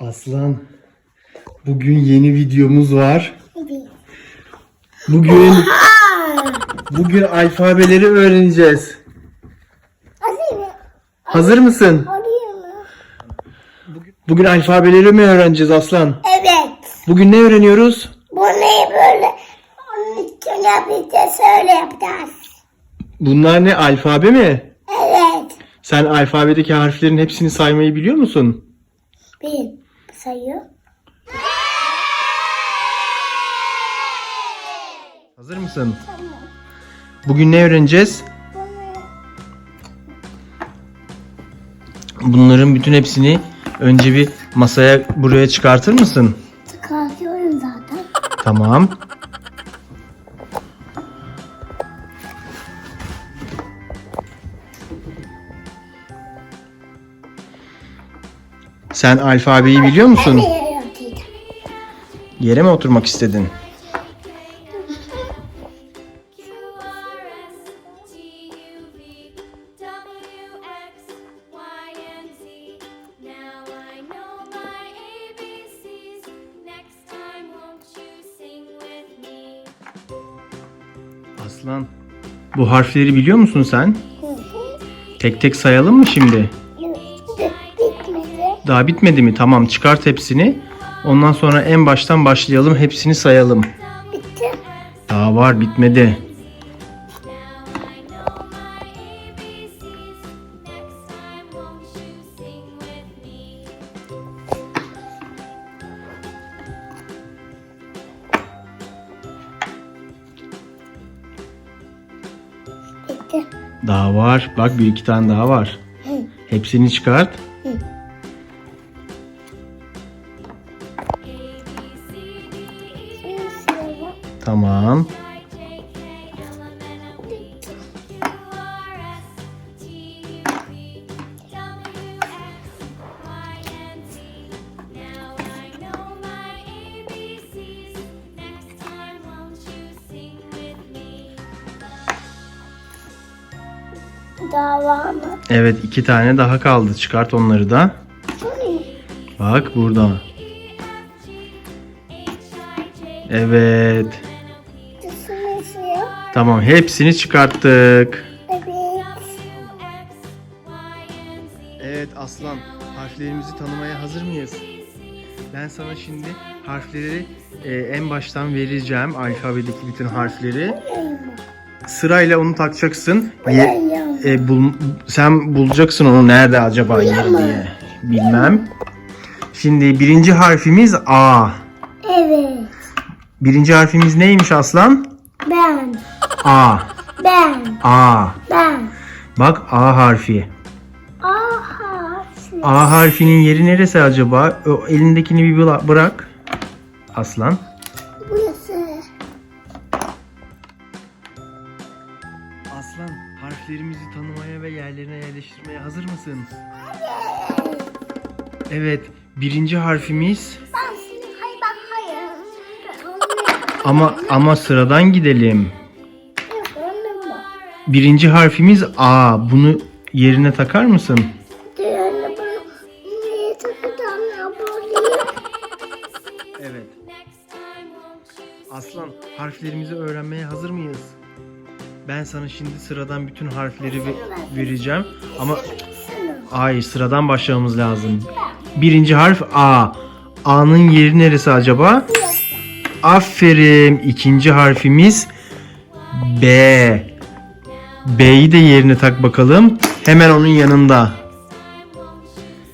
Aslan, bugün yeni videomuz var. Bugün bugün alfabeleri öğreneceğiz. Hazır mısın? Bugün alfabeleri mi öğreneceğiz Aslan? Evet. Bugün ne öğreniyoruz? Bu ne böyle? Onun için yapacağız. Öyle yapacağız. Bunlar ne alfabe mi? Evet. Sen alfabedeki harflerin hepsini saymayı biliyor musun? Bir sayı. Hazır mısın? Bugün ne öğreneceğiz? Bunların bütün hepsini önce bir masaya buraya çıkartır mısın? Çıkartıyorum zaten. Tamam. Sen alfabeyi biliyor musun? Yapacağım? Yere mi oturmak istedin? Aslan. Bu harfleri biliyor musun sen? Tek tek sayalım mı şimdi? Bitmedi. Daha bitmedi mi? Tamam çıkart hepsini. Ondan sonra en baştan başlayalım. Hepsini sayalım. Bitti. Daha var bitmedi. Bitti. Daha var. Bak bir iki tane daha var. Hepsini çıkart. Şimdi Tamam. Daha var mı? Evet iki tane daha kaldı. Çıkart onları da. Bak burada. Evet. Tamam hepsini çıkarttık. Evet. Evet Aslan harflerimizi tanımaya hazır mıyız? Ben sana şimdi harfleri e, en baştan vereceğim. Alfabedeki bütün harfleri. Sırayla onu takacaksın. Ye- e, bul- sen bulacaksın onu nerede acaba yeri diye. Bilmem. Şimdi birinci harfimiz A. Evet. Birinci harfimiz neymiş Aslan? Ben. A. Ben. A. Ben. Bak A harfi. Aha. A harfinin yeri neresi acaba? O elindekini bir bıla- bırak. Aslan. Burası. Aslan harflerimizi tanımaya ve yerlerine yerleştirmeye hazır mısın? Evet. Birinci harfimiz Ben seni hayır ben hayır. ama ama sıradan gidelim. Birinci harfimiz A. Bunu yerine takar mısın? Diğerini bunu niye takacağım ya burayı? Evet. Aslan harflerimizi öğrenmeye hazır mıyız? Ben sana şimdi sıradan bütün harfleri ve- vereceğim ama hayır sıradan başlamamız lazım. Birinci harf A. A'nın yeri neresi acaba? Aferin. İkinci harfimiz B. B'yi de yerine tak bakalım. Hemen onun yanında.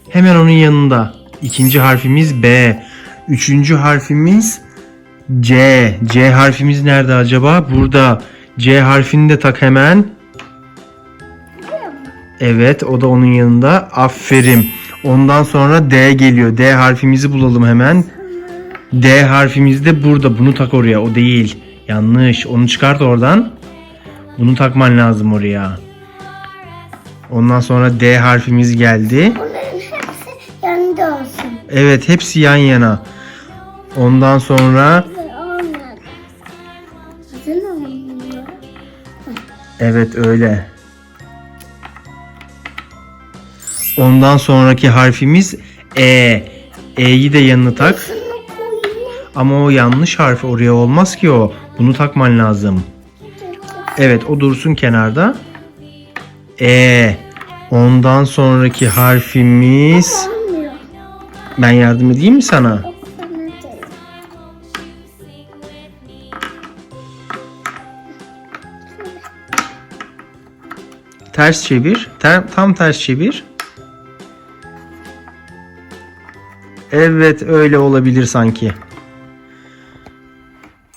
Hemen onun yanında. İkinci harfimiz B. Üçüncü harfimiz C. C harfimiz nerede acaba? Burada. C harfini de tak hemen. Evet o da onun yanında. Aferin. Ondan sonra D geliyor. D harfimizi bulalım hemen. D harfimiz de burada. Bunu tak oraya. O değil. Yanlış. Onu çıkart oradan. Bunu takman lazım oraya. Ondan sonra D harfimiz geldi. Bunların hepsi yanında olsun. Evet hepsi yan yana. Ondan sonra evet öyle. Ondan sonraki harfimiz E. E'yi de yanına tak. Ama o yanlış harf oraya olmaz ki o. Bunu takman lazım. Evet o dursun kenarda. E. Ondan sonraki harfimiz. Ben yardım edeyim mi sana? Ters çevir. Ter- tam ters çevir. Evet öyle olabilir sanki.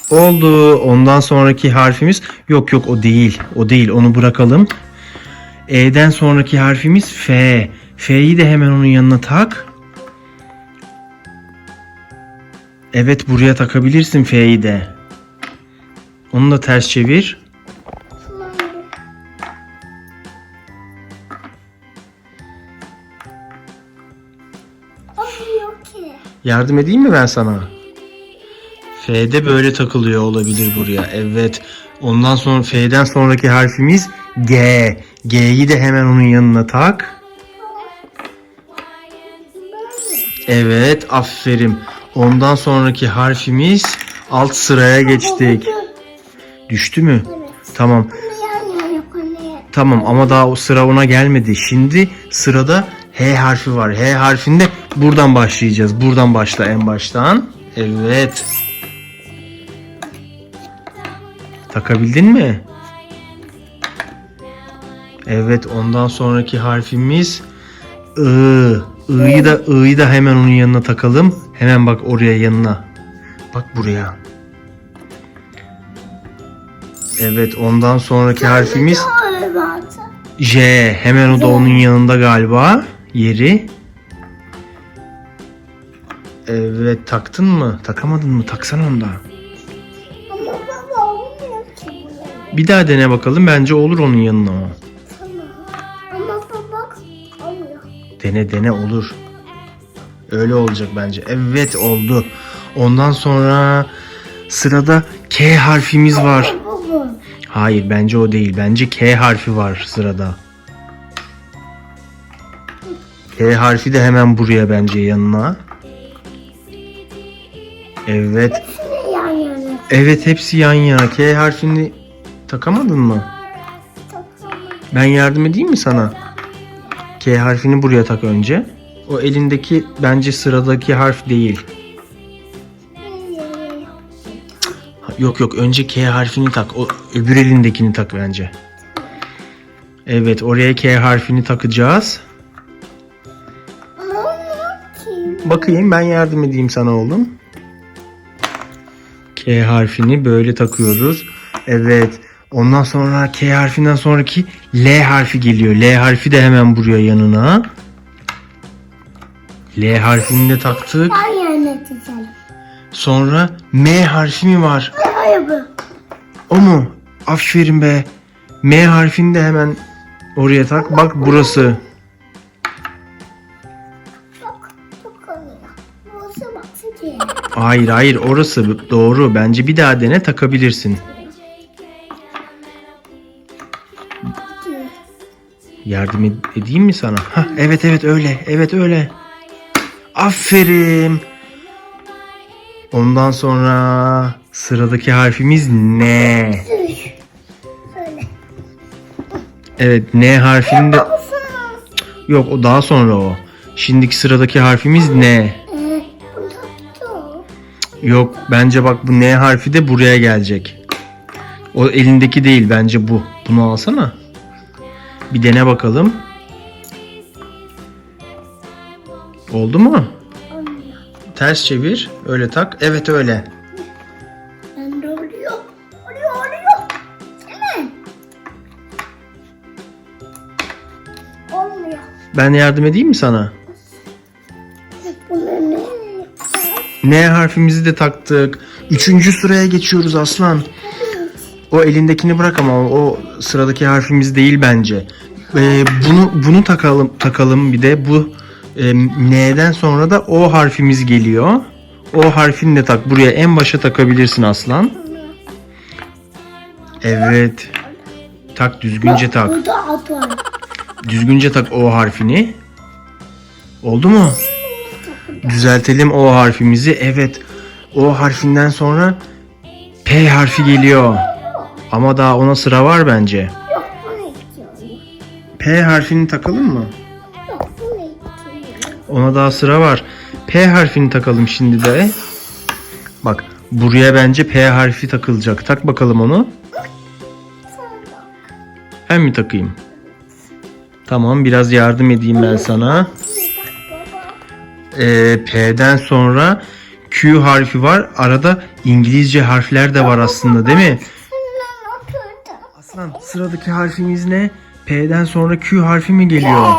Oldu. Ondan sonraki harfimiz yok yok o değil. O değil. Onu bırakalım. E'den sonraki harfimiz F. F'yi de hemen onun yanına tak. Evet buraya takabilirsin F'yi de. Onu da ters çevir. Yardım edeyim mi ben sana? F'de böyle takılıyor olabilir buraya. Evet. Ondan sonra F'den sonraki harfimiz G. G'yi de hemen onun yanına tak. Evet, aferin. Ondan sonraki harfimiz alt sıraya geçtik. Düştü mü? Tamam. Tamam ama daha o sıra ona gelmedi. Şimdi sırada H harfi var. H harfinde buradan başlayacağız. Buradan başla en baştan. Evet. Takabildin mi? Evet ondan sonraki harfimiz I. I'yı da I'yı da hemen onun yanına takalım. Hemen bak oraya yanına. Bak buraya. Evet ondan sonraki harfimiz. J. Hemen o da onun yanında galiba. Yeri. Evet taktın mı? Takamadın mı? Taksan onda. Bir daha dene bakalım. Bence olur onun yanına o. Tamam. Ama baba olmuyor. Dene dene olur. Öyle olacak bence. Evet oldu. Ondan sonra sırada K harfimiz var. Hayır bence o değil. Bence K harfi var sırada. K harfi de hemen buraya bence yanına. Evet. Evet hepsi yan yana. K harfini takamadın mı? Ben yardım edeyim mi sana? K harfini buraya tak önce. O elindeki bence sıradaki harf değil. Yok yok önce K harfini tak. O öbür elindekini tak bence. Evet oraya K harfini takacağız. Bakayım ben yardım edeyim sana oğlum. K harfini böyle takıyoruz. Evet. Ondan sonra K harfinden sonraki L harfi geliyor. L harfi de hemen buraya yanına. L harfini de taktık. Sonra M harfi mi var? O mu? Aferin be. M harfini de hemen oraya tak. Bak burası. Hayır hayır orası doğru. Bence bir daha dene takabilirsin. Yardım ed- edeyim mi sana? Hah, evet evet öyle. Evet öyle. Aferin. Ondan sonra sıradaki harfimiz N. Evet N harfinde yok o daha sonra o. Şimdiki sıradaki harfimiz N. Yok bence bak bu N harfi de buraya gelecek. O elindeki değil bence bu. Bunu alsana. Bir dene bakalım. Oldu mu? Olmuyor. Ters çevir. Öyle tak. Evet öyle. Ben de oluyor. Oluyor oluyor. Mi? Olmuyor. Ben yardım edeyim mi sana? Bunu ne? N harfimizi de taktık. Üçüncü sıraya geçiyoruz aslan. O elindekini bırak ama o sıradaki harfimiz değil bence. Ee, bunu bunu takalım takalım bir de bu e, N'den sonra da O harfimiz geliyor. O harfini de tak. Buraya en başa takabilirsin aslan. Evet. Tak düzgünce tak. Düzgünce tak O harfini. Oldu mu? Düzeltelim O harfimizi. Evet. O harfinden sonra P harfi geliyor. Ama daha ona sıra var bence. Yok bunu istiyorum. P harfini takalım mı? Yok bunu istiyorum. Ona daha sıra var. P harfini takalım şimdi de. Bak buraya bence P harfi takılacak. Tak bakalım onu. Ben mi takayım? Tamam biraz yardım edeyim ben sana. Ee, P'den sonra Q harfi var. Arada İngilizce harfler de var aslında değil mi? Aslan sıradaki harfimiz ne? P'den sonra Q harfi mi geliyor?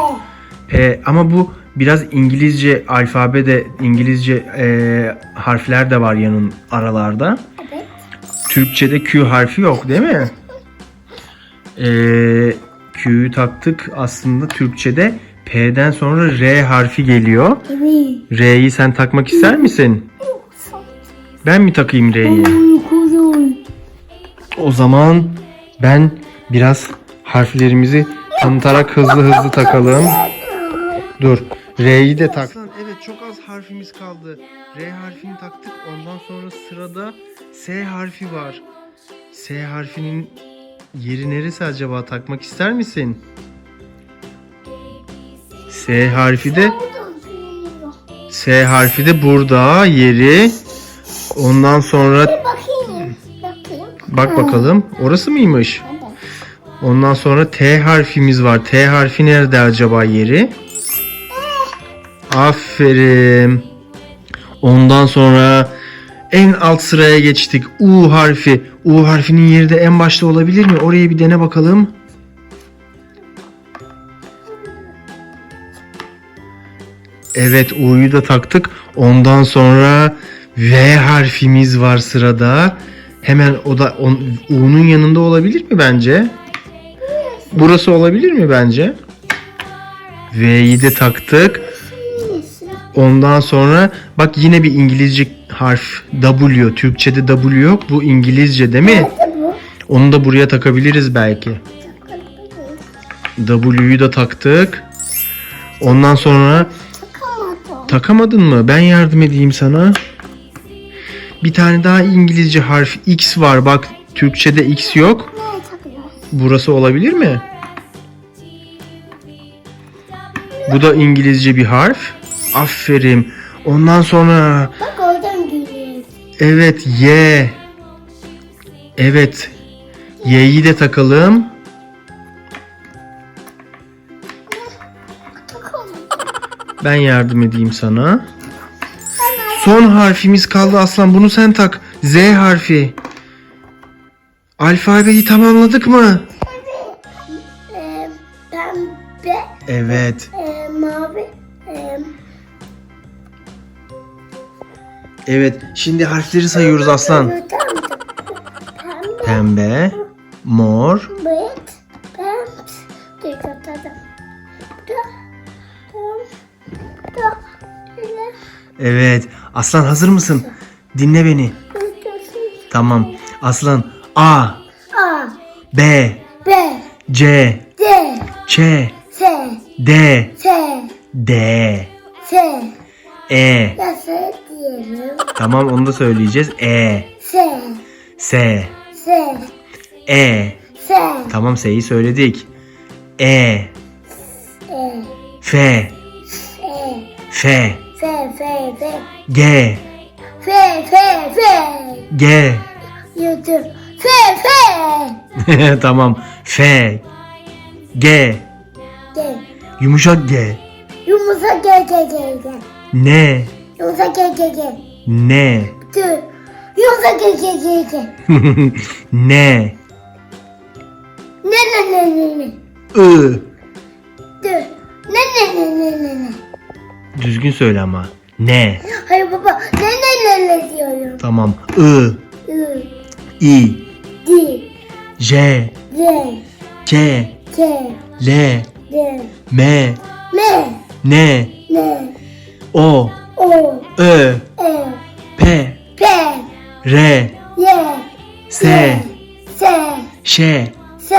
P ama bu biraz İngilizce alfabede İngilizce e, harfler de var yanın aralarda. Evet. Türkçe'de Q harfi yok değil mi? E, Q'yu taktık aslında Türkçe'de P'den sonra R harfi geliyor. Evet. R'yi sen takmak ister misin? Ben mi takayım R'yi? O zaman ben biraz harflerimizi tanıtarak hızlı hızlı takalım. Dur. R'yi de tak. Evet çok az harfimiz kaldı. R harfini taktık. Ondan sonra sırada S harfi var. S harfinin yeri neresi acaba? Takmak ister misin? S harfi de S harfi de burada yeri. Ondan sonra. Bak bakalım. Orası mıymış? Ondan sonra T harfimiz var. T harfi nerede acaba yeri? Aferin. Ondan sonra en alt sıraya geçtik. U harfi. U harfinin yeri de en başta olabilir mi? Oraya bir dene bakalım. Evet U'yu da taktık. Ondan sonra V harfimiz var sırada. Hemen o da on- U'nun yanında olabilir mi bence? Burası olabilir mi bence? V'yi de taktık. Ondan sonra bak yine bir İngilizce harf W. Türkçe'de W yok. Bu İngilizce değil mi? Onu da buraya takabiliriz belki. W'yu da taktık. Ondan sonra takamadın mı? Ben yardım edeyim sana. Bir tane daha İngilizce harf X var. Bak Türkçe'de X yok. Burası olabilir mi? Bu da İngilizce bir harf. Aferin. Ondan sonra Bak oradan geliyor. evet Y. Evet. Y'yi de takalım. Ben yardım edeyim sana. Son harfimiz kaldı aslan. Bunu sen tak. Z harfi. Alfabeyi tamamladık mı? Evet. Evet. Şimdi harfleri sayıyoruz aslan. Pembe, pembe, mor, beyaz, pembe, dikkat edin. Da, da, Evet. Aslan hazır mısın? Dinle beni. Tamam. Aslan A, A, B, B, C, D, Ç, S, D, S, D, S, E. nasıl diyelim? Tamam onu da söyleyeceğiz. E, S, S, S, E. S, Tamam S'yi söyledik. E, E, F, E, F, F, F, F, G, F, F, F, G. YouTube, F, F, tamam. F, G, G, yumuşak G. yumuşak G, G, G, G, N, yumuşak G, G, G, N, T, yumuşak G, G, G, G, N, ne, ne, ne, ne, ne, I. Düzgün söyle ama. N. Hayır baba, ne, ne, ne, ne diyorum. Tamam. I, I, I, D, J, D, K, K, L, D, M, M, N, N, O, O, Ö, E, P, P, R, Y, S, S, Ş, S,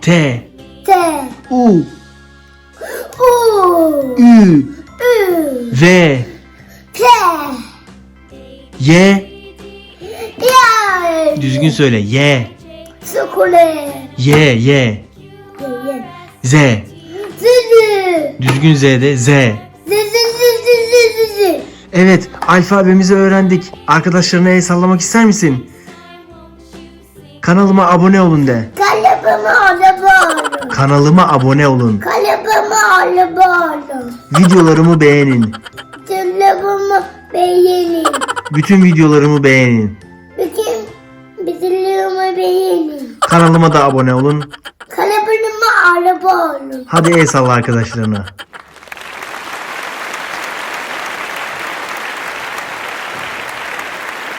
T, T, U, U, Ü, V, Y. Ya. Düzgün söyle. Y. Sokole. Y. Y. Z. Zizi. Düzgün Z'de Z. Zizi zizi zizi zizi. Evet alfabemizi öğrendik. Arkadaşlarına el sallamak ister misin? Kanalıma abone olun de. Kalıbımı araba alın. Kanalıma abone olun. Kalıbımı araba alın. Videolarımı beğenin. Kalıbımı beğenin. Bütün videolarımı beğenin. Bütün bizimlerimi beğenin. Kanalıma da abone olun. Kalıbımı araba alın. Hadi el salla arkadaşlarına.